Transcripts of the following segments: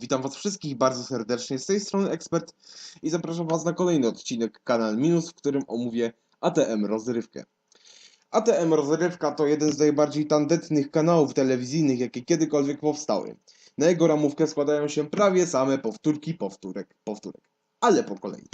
Witam Was wszystkich bardzo serdecznie z tej strony Ekspert i zapraszam Was na kolejny odcinek Kanal Minus, w którym omówię ATM Rozrywkę. ATM Rozrywka to jeden z najbardziej tandetnych kanałów telewizyjnych, jakie kiedykolwiek powstały. Na jego ramówkę składają się prawie same powtórki, powtórek, powtórek. Ale po kolei.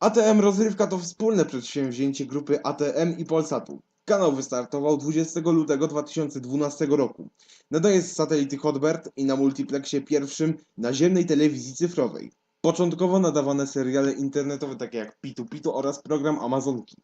ATM Rozrywka to wspólne przedsięwzięcie grupy ATM i Polsatu. Kanał wystartował 20 lutego 2012 roku. Nadaje z satelity Hotbird i na multiplexie pierwszym naziemnej telewizji cyfrowej. Początkowo nadawane seriale internetowe takie jak Pitu Pitu oraz program Amazonki.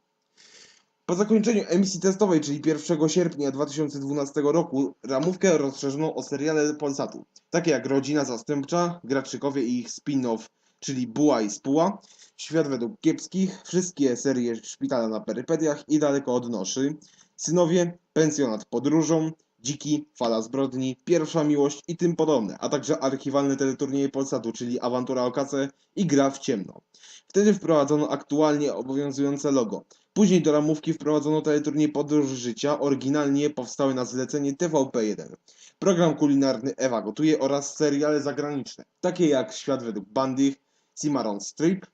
Po zakończeniu emisji testowej, czyli 1 sierpnia 2012 roku, ramówkę rozszerzono o seriale Polsatu, takie jak Rodzina Zastępcza, Graczykowie i ich spin-off, czyli Buła i Spuła, Świat według kiepskich, wszystkie serie Szpitala na perypetiach i Daleko od noszy, Synowie, Pensjonat podróżą, Dziki, Fala zbrodni, Pierwsza miłość i tym podobne, a także archiwalne teleturnieje Polsatu, czyli Awantura o kasę i Gra w ciemno. Wtedy wprowadzono aktualnie obowiązujące logo. Później do ramówki wprowadzono teleturniej Podróż Życia, oryginalnie powstały na zlecenie TVP1. Program kulinarny Ewa Gotuje oraz seriale zagraniczne, takie jak Świat według Bandych, Cimarron Strip,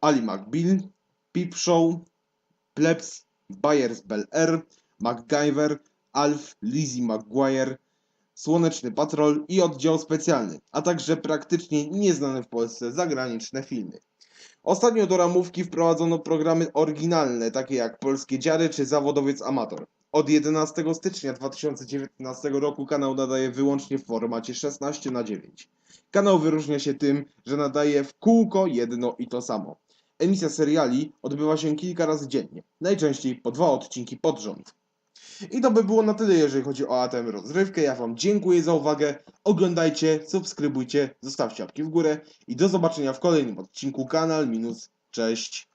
Ali McBeal, Peep Show, Plebs, Byers Bel Air, MacGyver, Alf, Lizzie McGuire, Słoneczny Patrol i Oddział Specjalny, a także praktycznie nieznane w Polsce zagraniczne filmy. Ostatnio do ramówki wprowadzono programy oryginalne, takie jak Polskie Dziary czy Zawodowiec Amator. Od 11 stycznia 2019 roku kanał nadaje wyłącznie w formacie 16 na 9. Kanał wyróżnia się tym, że nadaje w kółko jedno i to samo. Emisja seriali odbywa się kilka razy dziennie, najczęściej po dwa odcinki pod rząd. I to by było na tyle, jeżeli chodzi o ATM rozrywkę. Ja Wam dziękuję za uwagę. Oglądajcie, subskrybujcie, zostawcie łapki w górę i do zobaczenia w kolejnym odcinku kanał minus. Cześć.